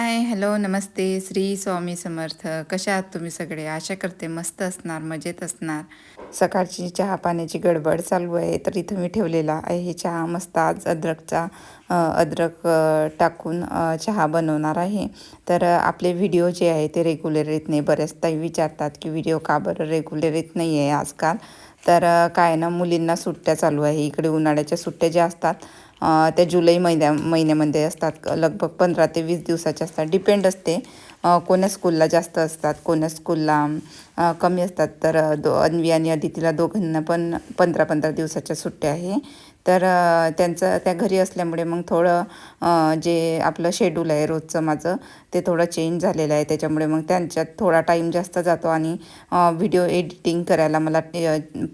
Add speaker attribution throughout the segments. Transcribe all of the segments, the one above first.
Speaker 1: Hi hello नमस्ते श्री स्वामी समर्थ. कशा आहात तुम्ही सगळे? आशा करते मस्त असणार मजेत असणार. सकाळची चहा पाण्याची गडबड चालू आहे तर इथं मी ठेवलेला आहे. चहा मस्त आज अद्रकचा अद्रक टाकून चहा बनवणार आहे. तर आपले व्हिडिओ जे आहे ते रेग्युलर येत नाही बऱ्याचदा विचारतात की व्हिडिओ का बरं रेग्युलर येत नाही आहे आजकाल? तर काय ना मुलींना सुट्ट्या चालू आहे. इकडे उन्हाळ्याच्या सुट्ट्या ज्या असतात त्या जुलै महिन्या महिन्यामध्ये असतात. लगभग पंधरा ते वीस दिवसाच्या असतात. डिपेंड असते कोण्या स्कूलला जास्त असतात कोण्या स्कूलला कमी असतात. तर दो अन्वी आणि अदितीला दोघांना पण पंधरा पंधरा दिवसाच्या सुट्ट्या आहे. तर त्यांचं त्या घरी असल्यामुळे मग थोडं जे आपलं शेड्यूल आहे रोजचं माझं ते थोडं चेंज झालेलं आहे. त्याच्यामुळे मग त्यांच्यात थोडा टाईम जास्त जातो आणि व्हिडिओ एडिटिंग करायला मला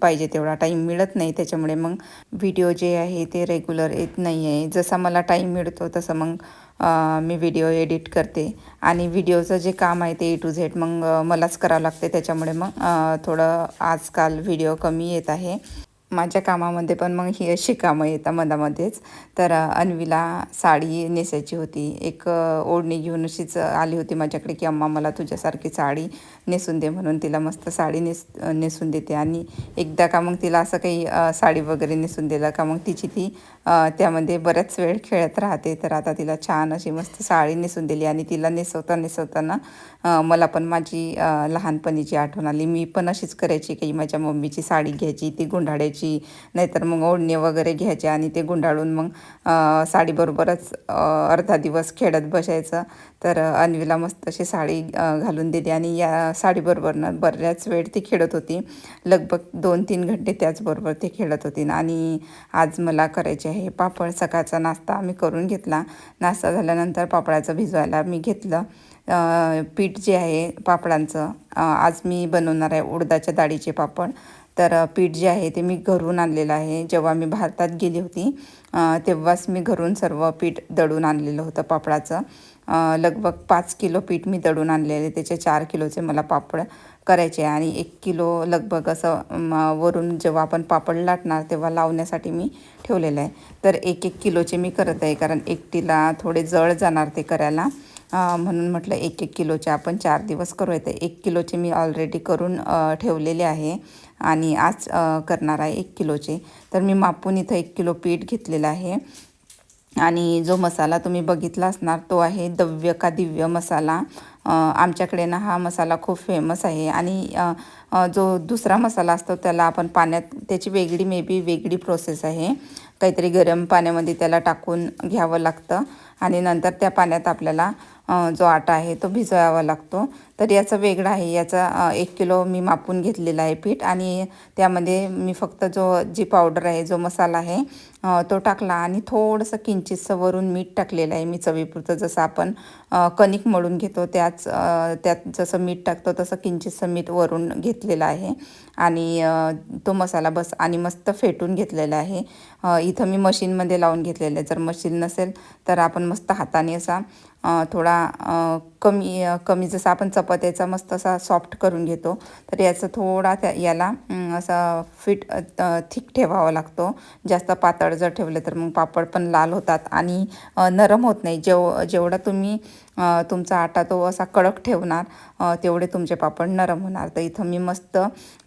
Speaker 1: पाहिजे तेवढा टाईम मिळत नाही. त्याच्यामुळे मग व्हिडिओ जे आहे ते रेग्युलर येत नाही आहे जसा मला टाईम मिळतो तसं मग मी व्हिडिओ एडिट करते. आणि व्हिडिओचं जे काम आहे ते ए टू झेड मग मलाच करावं लागते. त्याच्यामुळे मग थोडं आजकाल व्हिडिओ कमी येत आहे. माझ्या कामामध्ये पण मग ही अशी कामं येतात मधामध्येच. तर अन्वीला साडी नेसायची होती. एक ओढणी घेऊन अशीच आली होती माझ्याकडे की अम्मा मला तुझ्यासारखी साडी नेसून दे म्हणून तिला मस्त साडी नेस नेसून देते. आणि एकदा का मग तिला असं काही साडी वगैरे नेसून दिलं का मग तिची ती त्यामध्ये बऱ्याच वेळ खेळत राहते. तर आता तिला छान अशी मस्त साडी नेसून दिली आणि तिला नेसवता नेसवताना मला पण माझी लहानपणीची आठवण आली. मी पण अशीच करायची की माझ्या मम्मीची साडी घ्यायची ती गुंडाळायची नाहीतर मग ओढणी वगैरे घ्यायची आणि ते गुंडाळून मग साडीबरोबरच अर्धा दिवस खेळत बसायचं. तर अन्वीला मस्त अशी साडी घालून दिली आणि या साडीबरोबरनं बऱ्याच वेळ ती खेळत होती. लगभग दोन तीन घंटे त्याचबरोबर ती खेळत होती. आणि आज मला करायचे आहे पापड सकाळचा नाश्ता आम्ही करून घेतला. नाश्ता झाल्यानंतर पापडाचं भिजवायला मी घेतलं. पीठ जे आहे पापडांचं आज मी बनवणार आहे उडदाच्या डाळीचे पापड. तर पीठ जे आहे ते मी घरून आणलेलं आहे. जेव्हा मी भारतात गेली होती तेव्हाच मी घरून सर्व पीठ दळून आणलेलं होतं पापडाचं. लगभग पाच किलो पीठ मी दळून आणलेले त्याचे चार किलोचे मला पापड करायचे आणि एक किलो लगभग असं वरून जेव्हा आपण पापड लाटणार तेव्हा लावण्यासाठी मी ठेवलेलं आहे. तर एक एक किलोचे मी करत आहे कारण एकटीला थोडे जळ जाणार ते करायला. म्हणून म्हटलं एक एक किलोचे आपण चार दिवस करू येते एक किलोचे मी ऑलरेडी करून ठेवलेले आहे आणि आज करणार आहे एक किलोचे. तर मी मापून इथं एक किलो पीठ घेतलेलं आहे. आणि जो मसाला तुम्ही बघितला असणार तो आहे दव्य का दिव्य मसाला. आमच्याकडे ना हा मसाला खूप फेमस आहे. आणि जो दुसरा मसाला असतो त्याला आपण पाण्यात त्याची वेगळी मे बी वेगळी प्रोसेस आहे. काहीतरी गरम पाण्यामध्ये त्याला टाकून घ्यावं लागतं. आणि नंतर त्या पाण्यात आपल्याला जो आटा आहे तो भिजवावा लागतो. तर याचा वेगळा आहे. याचा एक किलो मी मापून घेतलेला आहे पीठ आणि त्यामध्ये मी फक्त जो जी पावडर आहे जो मसाला आहे तो टाकला आणि थोडंसं किंचितसं वरून मीठ टाकलेलं आहे मी चवीपुरतं. जसं आपण कणिक मळून घेतो त्याच त्यात जसं मीठ टाकतो तसं किंचितसं मीठ वरून घेतलेलं आहे. आणि तो मसाला बस आणि मस्त फेटून घेतलेला आहे. इथं मी मशीनमध्ये लावून घेतलेलं आहे. जर मशीन नसेल तर आपण मस्त हाताने असा थोडा कमी कमी जसं आपण चपात्याचा मस्त असा सॉफ्ट करून घेतो तर याचा थोडा त्या याला असा फिट थिक ठेवावा लागतो. जास्त पातळ जर ठेवलं तर मग पापड पण लाल होतात आणि नरम होत नाही. जेव जेवढा तुम्ही तुमचा आटा तो असा कडक ठेवणार तेवढे तुमचे पापड नरम होणार. तर इथं मी मस्त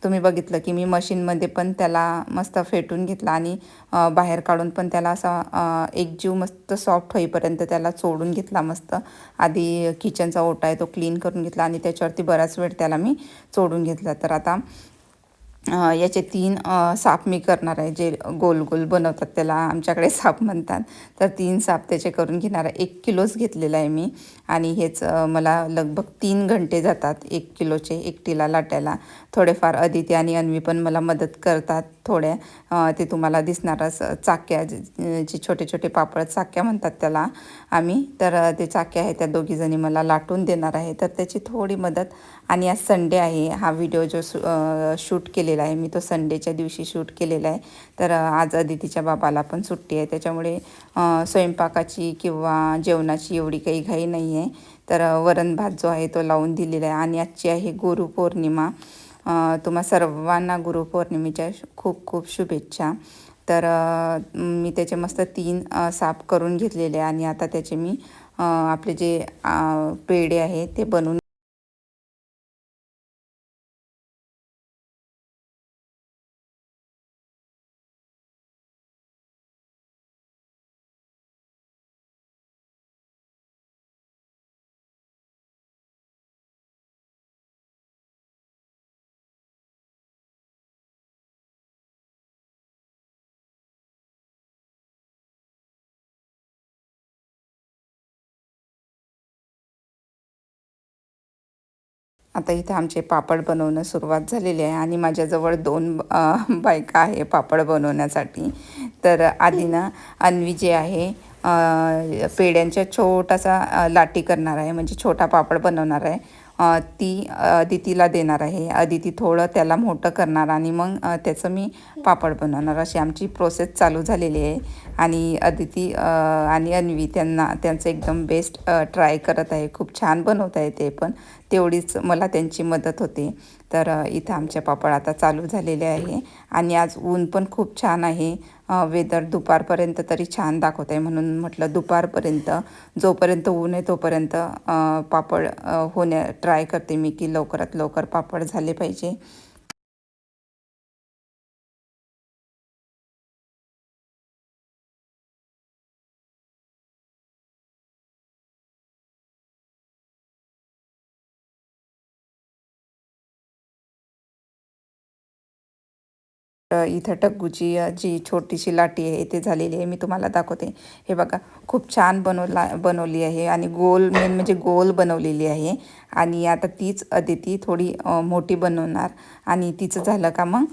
Speaker 1: तुम्ही बघितलं की मी मशीनमध्ये पण त्याला मस्त फेटून घेतला आणि बाहेर काढून पण त्याला असा एक जीव मस्त सॉफ्ट होईपर्यंत त्याला चोडून घेतला मस्त. आधी किचनचा ओटा आहे तो क्लीन करून घेतला आणि त्याच्यावरती बराच वेळ त्याला मी चोडून घेतला. तर आता याचे तीन साप मी करणार आहे. जे गोल गोल बनवतात त्याला आमच्याकडे साप म्हणतात. तर तीन साप त्याचे करून घेणार आहे. एक किलोच घेतलेला आहे मी. आणि हेच मला लगभग तीन घंटे जातात एक किलोचे एकटीला लाटायला. थोडेफार अदिती आणि अन्वी पण मला मदत करतात थोड्या. ते तुम्हाला दिसणारच चाक्या जे छोटे छोटे पापड चाक्या म्हणतात त्याला आम्ही. तर ते चाक्या आहे त्या दोघीजणी मला लाटून देणार आहे. तर त्याची थोडी मदत आणि आज संडे आहे. हा व्हिडिओ जो शूट केलेला आहे मी तो संडेच्या दिवशी शूट केलेला आहे. तर आज अदितीच्या बाबाला पण सुट्टी आहे. त्याच्यामुळे स्वयंपाकाची किंवा जेवणाची एवढी काही घाई नाही आहे तर वरण भात जो आहे तो लावून दिलेला आहे. आणि आजची आहे गुरुपौर्णिमा तुम्हा सर्वांना गुरुपौर्णिमेच्या खूप खूप शुभेच्छा. तर मी त्याचे मस्त तीन साफ करून घेतलेले आणि आता त्याचे मी आपले जे पेढे आहे ते बनवून आता इथं आमचे पापड बनवणं सुरुवात झालेली आहे आणि माझ्याजवळ दोन बायका आहे पापड बनवण्यासाठी. तर आधी ना अन्वी जे आहे पेड्यांच्या छोटासा लाटी करणार आहे म्हणजे छोटा पापड बनवणार आहे. ती अदितीला देणार आहे. अदिती थोडं त्याला मोठं करणार आणि मग त्याचं मी पापड बनवणार. अशी आमची प्रोसेस चालू झालेली आहे. आणि अदिती आणि अन्वी त्यांना त्यांचं एकदम बेस्ट ट्राय करत आहे. खूप छान बनवत आहे ते पण. तेवढीच मला त्यांची मदत होते. तर इथं आमच्या पापड आता चालू झालेले आहे. आणि आज ऊन पण खूप छान आहे. वेदर दुपारपर्यंत तरी छान दाखवत आहे म्हणून म्हटलं दुपारपर्यंत. जोपर्यंत ऊन आहे तोपर्यंत पापड होण्या ट्राय करते मी की लवकरात लवकर पापड झाले पाहिजे. इथं टग्गूची जी छोटीशी लाटी आहे ते झालेली आहे मी तुम्हाला दाखवते. हे बघा खूप छान बनवला बनवली आहे आणि गोल मेन म्हणजे गोल बनवलेली आहे. आणि आता तीच अदिती थोडी मोठी बनवणार. आणि तिचं झालं का मग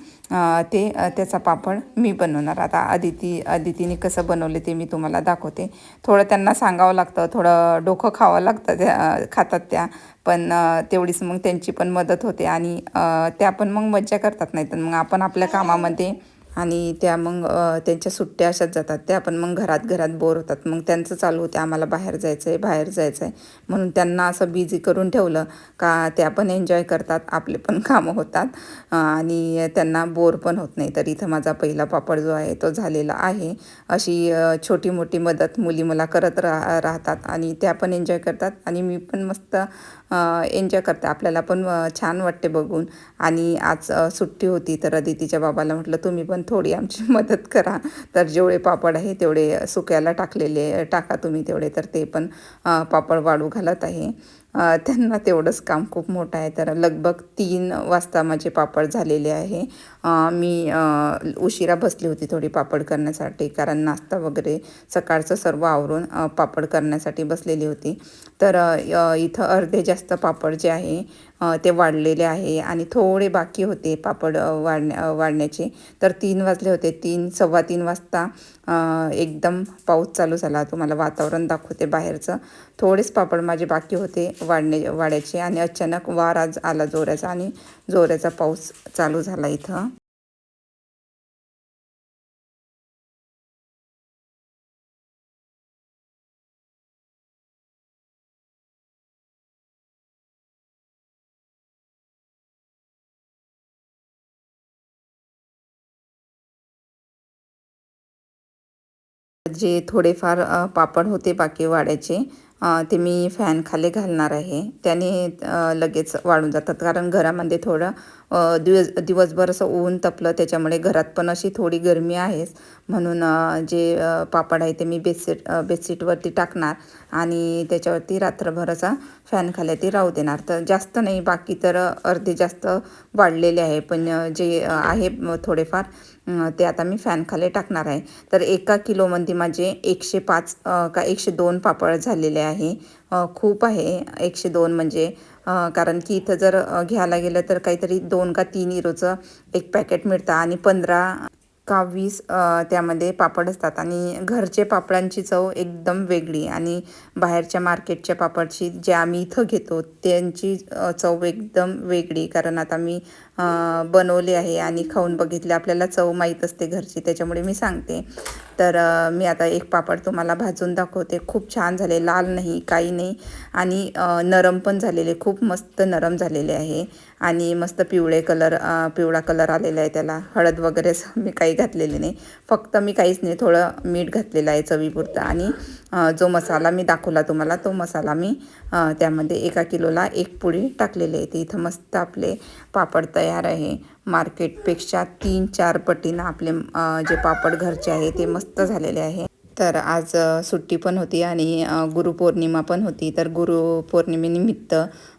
Speaker 1: ते त्याचा पापड मी बनवणार. आता अदिती अदितीने कसं बनवले ते मी तुम्हाला दाखवते. थोडं त्यांना सांगावं लागतं थोडं डोकं खावं लागतं त्या खातात त्या. पण तेवढीच मग त्यांची पण मदत होते आणि त्या पण मग मज्जा करतात नाही तर मग आपण आपल्या कामामध्ये आणि त्या मग त्यांच्या सुट्ट्या अशाच जातात. त्या पण मग घरात घरात बोर होतात. मग त्यांचं चालू होते. आम्हाला बाहेर जायचं आहे बाहेर जायचं आहे म्हणून त्यांना असं बिझी करून ठेवलं का त्या पण एन्जॉय करतात आपले पण कामं होतात. आणि त्यांना बोर पण होत नाही. तर इथं माझा पहिला पापड जो आहे तो झालेला आहे. अशी छोटी मोठी मदत मुली मला करत रा राहतात आणि त्या पण एन्जॉय करतात. आणि मी पण मस्त एन्जॉय करते. आपल्याला पण छान वाटते बघून. आणि आज सुट्टी होती तर अदितीच्या बाबाला म्हटलं तुम्ही पण थोडी आमची मदत करा. तर जेवढे पापड आहे तेवढे सुक्याला टाकलेले टाका तुम्ही तेवढे. तर ते पण पापड वाळू घालत आहे. त्यांना तेवढंच काम खूप मोठं आहे. तर लगभग तीन वाजता माझे पापड झालेले आहे. मी उशिरा बसली होती थोडी पापड करण्यासाठी कारण नाश्ता वगैरे सकाळचं सर्व आवरून पापड करण्यासाठी बसलेली होती. तर इथं अर्धे जास्त पापड जे आहे ते वाढलेले आहे आणि थोडे बाकी होते पापड वाढण्या वाढण्याचे. तर तीन वाजले होते तीन सव्वा तीन वाजता एकदम पाऊस चालू झाला. तुम्हाला वातावरण दाखवते बाहेरचं. थोडेच पापड माझे बाकी होते वाढणे वाढायचे आणि अचानक वार आज आला जोऱ्याचा आणि जोऱ्याचा पाऊस चालू झाला इथं. जे थोडेफार पापड होते बाकी वाढायचे ते मी फॅन खाली घालणार आहे. त्याने लगेच वाढून जातात. कारण घरामध्ये थोडं दिवस दिवसभर असं ऊन तपलं त्याच्यामुळे घरात पण अशी थोडी गरमी आहेच. म्हणून जे पापड आहे ते मी बेडशीट बेडशीटवरती टाकणार आणि त्याच्यावरती रात्रभर असा फॅन खाली ते राहू देणार. तर जास्त नाही बाकी तर अर्धे जास्त वाढलेले आहे. पण जे आहे थोडेफार ते आता मी फॅन खाली टाकणार आहे. तर एका किलोमध्ये माझे एकशे पाच का एकशे दोन पापड झालेले आहे. खूप आहे. एकशे दोन म्हणजे कारण की इथं जर घ्यायला गेलं तर काहीतरी दोन का तीन इरोचं एक पॅकेट मिळतं आणि पंधरा का वीस त्यामध्ये पापड असतात. आणि घरचे पापडांची चव एकदम वेगळी आणि बाहेरच्या मार्केटच्या पापडची जे आम्ही इथं घेतो त्यांची चव एकदम वेगळी. कारण आता मी बनवले आहे आणि खाऊन बघितले. आपल्याला चव माहीत असते घरची त्याच्यामुळे मी सांगते. तर मी आता एक पापड तुम्हाला भाजून दाखवते. खूप छान झाले लाल नाही काही नाही. आणि नरम पण झालेले खूप मस्त नरम झालेले आहे. आणि मस्त पिवळे कलर पिवळा कलर आलेला आहे त्याला. हळद वगैरे मी काही घातलेले नाही. फक्त मी काहीच नाही थोडं मीठ घातलेलं आहे चवीपुरतं. आणि जो मसाला मी दाखवला तुम्हाला तो मसाला मी त्यामध्ये एका किलोला एक पुडी टाकलेली आहे. ते इथं मस्त आपले पापड तयार आहे. मार्केटपेक्षा तीन चार पटीनं आपले जे पापड घरचे आहे ते मस्त झालेले आहे. तर आज सुट्टी पण होती आणि गुरुपौर्णिमा पण होती. तर गुरुपौर्णिमेनिमित्त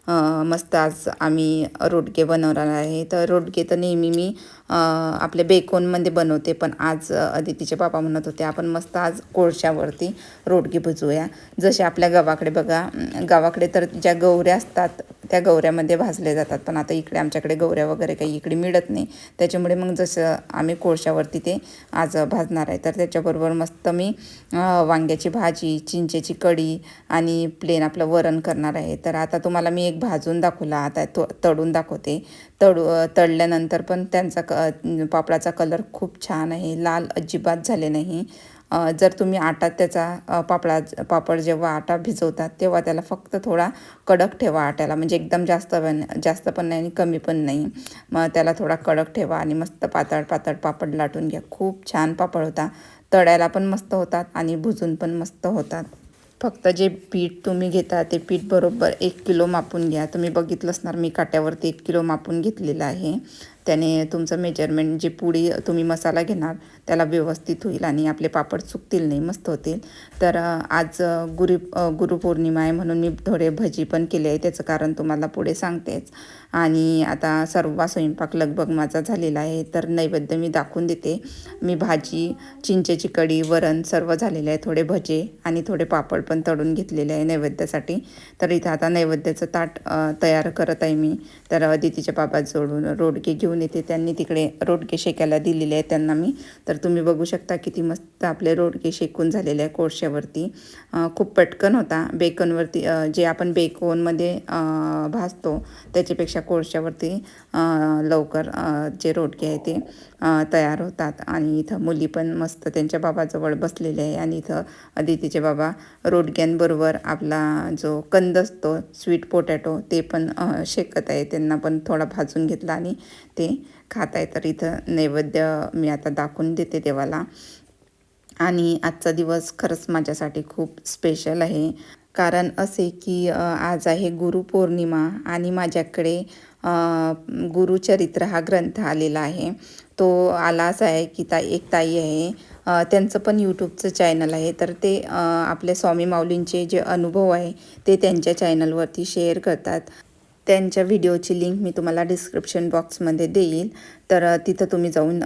Speaker 1: मस्त आज आम्ही रोडगे बनवणार आहे. तर रोडगे तर नेहमी मी आपल्या बेकोनमध्ये बनवते पण आज अदितीचे बाबा म्हणत होते आपण मस्त आज कोळशावरती रोडगे भजूया. जसे आपल्या गावाकडे बघा गावाकडे तर ज्या गौऱ्या असतात त्या गौऱ्यामध्ये भाजले जातात पण आता इकडे आमच्याकडे गौऱ्या वगैरे काही इकडे मिळत नाही. त्याच्यामुळे मग जसं आम्ही कोळशावरती ते आज भाजणार आहे. तर त्याच्याबरोबर मस्त मी वांग्याची भाजी चिंचेची कढी आणि प्लेन आपलं वरण करणार आहे. तर आता तुम्हाला मी एक भाजून दाखवला आता तो तळून दाखवते. तळू तळल्यानंतर पण त्यांचा क पापडाचा कलर खूप छान आहे. लाल अजिबात झाले नाही. जर तुम्ही आटा त्याचा पापडा पापड जेव्हा आटा भिजवतात तेव्हा त्याला फक्त थोडा कडक ठेवा आट्याला. म्हणजे एकदम जास्त पण जास्त पण नाही आणि कमी पण नाही. मग त्याला थोडा कडक ठेवा आणि मस्त पातळ पातळ पापड लाटून घ्या. खूप छान पापड होता. तळायला पण मस्त होतात आणि भुजून पण मस्त होतात. फक्त जे पीठ तुम्ही घेता ते पीठ बरोबर एक किलो मापून घ्या. तुम्ही बघितलं असणार मी काट्यावरती एक किलो मापून घेतलेलं आहे. त्याने तुमचं मेजरमेंट जे पुडी तुम्ही मसाला घेणार त्याला व्यवस्थित होईल आणि आपले पापड चुकतील नाही मस्त होतील. तर आज गुरु गुरुपौर्णिमा आहे म्हणून मी थोडे भजी पण केले आहे त्याचं कारण तुम्हाला पुढे सांगतेच. आणि आता सर्व स्वयंपाक लगभग माझा झालेला आहे तर नैवेद्य मी दाखवून देते. मी भाजी चिंचेची कढी वरण सर्व झालेलं आहे थोडे भजे आणि थोडे पापड पण तळून घेतलेले आहे नैवेद्यासाठी. तर इथं आता नैवेद्याचं ताट तयार करत आहे मी. तर अदितीच्या बाबा जोडून रोडगे घेऊन येते त्यांनी तिकडे रोडगे शेकायला दिलेले आहे त्यांना मी. तर तुम्ही बघू शकता किती मस्त आपले रोडगे शेकून झालेले आहे कोळशावरती. खूप पटकन होता. बेकनवरती जे आपण बेकोनमध्ये भासतो भाजतो त्याच्यापेक्षा कोळशावरती लवकर जे रोडगे आहे ते. तयार होतात. आणि इथं मुली पण मस्त त्यांच्या बाबाजवळ बसलेले आहे. आणि इथं अदितीचे बाबा रोडग्यांबरोबर आपला जो कंद असतो स्वीट पोटॅटो ते पण शेकत आहे. त्यांना पण थोडा भाजून घेतला आणि ते खात आहे. तर इथं नैवेद्य मी आता दाखवून देते देवाला. आणि आजचा दिवस खरंच माझ्यासाठी खूप स्पेशल आहे. कारण असे की आज आहे गुरुपौर्णिमा आणि माझ्याकडे गुरुचरित्र हा ग्रंथ आलेला आहे. तो आला असा आहे की ता एक ताई आहे. त्यांचं पण यूट्यूबचं चॅनल आहे. तर ते आपल्या स्वामी माऊलींचे जे अनुभव आहे ते त्यांच्या चॅनलवरती शेअर करतात. त्यांच्या व्हिडिओची लिंक मी तुम्हाला डिस्क्रिप्शन बॉक्समध्ये देईल. तर तिथं तुम्ही जाऊन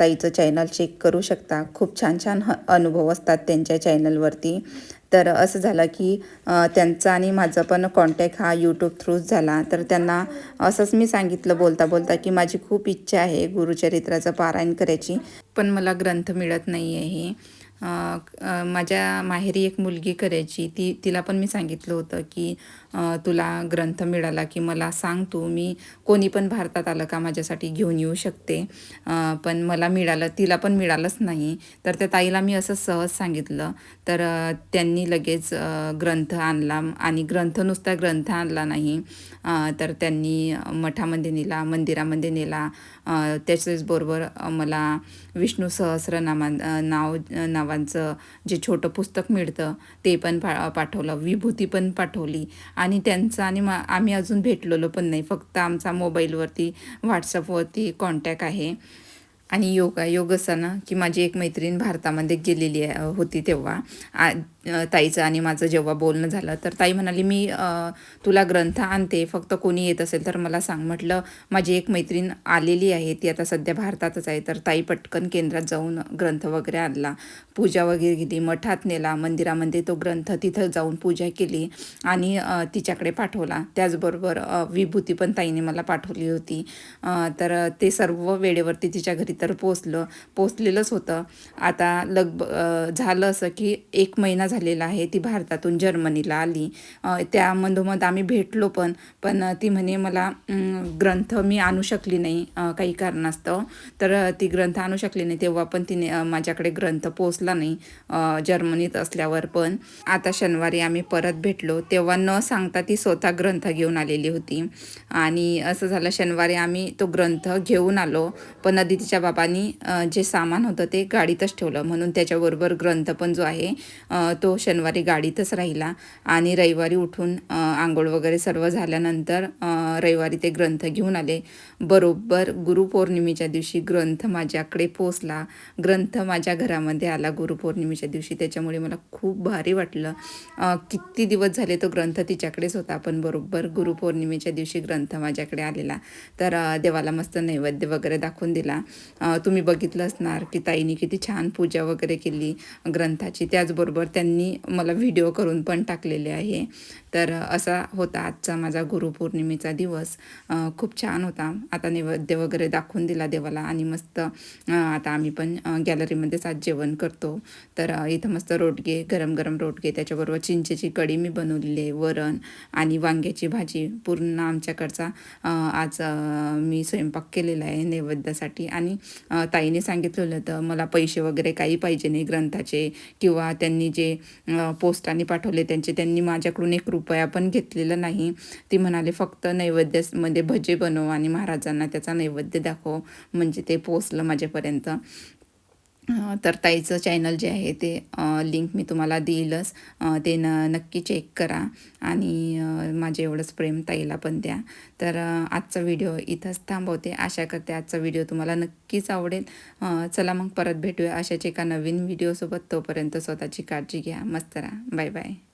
Speaker 1: ताईचं चॅनल चेक करू शकता. खूप छान छान ह अनुभव असतात त्यांच्या चॅनलवरती तर असं झालं की त्यांचा आणि माझा पण कॉन्टॅक्ट हा यूट्यूब थ्रूच झाला. तर त्यांना असंच मी सांगितलं बोलता बोलता की माझी खूप इच्छा आहे गुरुचरित्राचं पारायण करायची पण मला ग्रंथ मिळत नाही आहे माझ्या माहेरी एक मुलगी करायची. ती तिला पण मी सांगितलं होतं की तुला ग्रंथ मिळाला की मला सांग तू मी कोणी पण भारतात आलं का माझ्यासाठी घेऊन येऊ शकते. पण मला मिळालं तिला पण मिळालंच नाही. तर त्या ताईला मी असं सहज सांगितलं. तर त्यांनी लगेच ग्रंथ आणला आणि ग्रंथ नुसता ग्रंथ आणला नाही. तर त्यांनी मठामध्ये नेला मंदिरामध्ये नेला. त्याच्याच बरोबर मला विष्णू सहस्रनामा अ, नाव नावांचं जे छोटं पुस्तक मिळतं ते पण पा पाठवलं. विभूती पण पाठवली. आणि त्यांचं आणि मा आम्ही अजून भेटलेलो पण नाही. फक्त आमचा मोबाईलवरती व्हॉट्सअपवरती कॉन्टॅक्ट आहे. आणि योगा योग की माझी एक मैत्रीण भारतामध्ये गेलेली आहे होती तेव्हा. आ ताईचं आणि माझं जेव्हा बोलणं झालं तर ताई म्हणाली मी तुला ग्रंथ आणते फक्त कोणी येत असेल तर मला सांग. म्हटलं माझी एक मैत्रीण आलेली आहे ती आता सध्या भारतातच आहे तर ताई पटकन केंद्रात जाऊन ग्रंथ वगैरे आणला पूजा वगैरे केली मठात नेला मंदिरामध्ये तो ग्रंथ तिथं जाऊन पूजा केली आणि तिच्याकडे पाठवला. त्याचबरोबर विभूती पण ताईने मला पाठवली होती. तर ते सर्व वेळेवरती तिच्या घरी तर पोचलं पोचलेलंच होतं. आता लगभ झालं असं की एक महिना झालेला आहे. ती भारतातून जर्मनीला आली. त्यामधोमध त्या मधोमध आम्ही भेटलो पण पण ती म्हणे मला ग्रंथ मी आणू शकली नाही काही कारणास्तव. तर ती ग्रंथ आणू शकली नाही तेव्हा पण तिने माझ्याकडे ग्रंथ पोचला नाही जर्मनीत असल्यावर पण. आता शनिवारी आम्ही परत भेटलो. तेव्हा न सांगता ती स्वतः ग्रंथ घेऊन आलेली होती. आणि असं झालं शनिवारी आम्ही तो ग्रंथ घेऊन आलो. पण अदितीच्या बाबांनी जे सामान होतं ते गाडीतच ठेवलं. म्हणून त्याच्याबरोबर ग्रंथ पण जो आहे तो शनिवारी गाडीतच राहिला आणि रविवारी उठून आंघोळ वगैरे सर्व झाल्यानंतर रविवारी ते ग्रंथ घेऊन आले. बरोबर गुरुपौर्णिमेच्या दिवशी ग्रंथ माझ्याकडे पोचला. ग्रंथ माझ्या घरामध्ये आला गुरुपौर्णिमेच्या दिवशी. त्याच्यामुळे मला खूप भारी वाटलं. किती दिवस झाले तो ग्रंथ तिच्याकडेच होता. पण बरोबर गुरुपौर्णिमेच्या दिवशी ग्रंथ माझ्याकडे आलेला. तर देवाला मस्त नैवेद्य वगैरे दाखवून दिला. तुम्ही बघितलं असणार की ताईने किती छान पूजा वगैरे केली ग्रंथाची. त्याचबरोबर त्यांनी मला व्हिडिओ करून पण टाकलेले आहे. तर असा होता आजचा माझा गुरुपौर्णिमेचा दिवस. खूप छान होता. आता नैवेद्य वगैरे दाखवून दिला देवाला आणि मस्त आता आम्ही पण गॅलरीमध्येच आज जेवण करतो. तर इथं मस्त रोटगे गरम गरम रोटगे त्याच्याबरोबर चिंचेची कढी मी बनवलेली आहे वरण आणि वांग्याची भाजी पूर्ण आमच्याकडचा आज मी स्वयंपाक केलेला आहे नैवेद्यासाठी. आणि ताईने सांगितलेलं होतं मला पैसे वगैरे काही पाहिजे नाही ग्रंथाचे किंवा त्यांनी जे पोस्टाने पाठवले त्यांचे त्यांनी माझ्याकडून एक रुपया पण घेतलेला नाही. ती म्हणाले फक्त नैवेद्यामध्ये भजे बनव आणि महाराज महाराजांना त्याचा नैवेद्य दाखव म्हणजे ते पोचलं माझ्यापर्यंत. तर ताईचं चॅनल जे आहे ते लिंक मी तुम्हाला देईलच. ते न नक्की चेक करा आणि माझे एवढंच प्रेम ताईला पण द्या. तर आजचा व्हिडिओ इथंच थांबवते. आशा करते आजचा व्हिडिओ तुम्हाला नक्कीच आवडेल. चला मग परत भेटूया अशाच एका नवीन व्हिडिओसोबत तोपर्यंत स्वतःची काळजी घ्या. मस्त राहा. Bye bye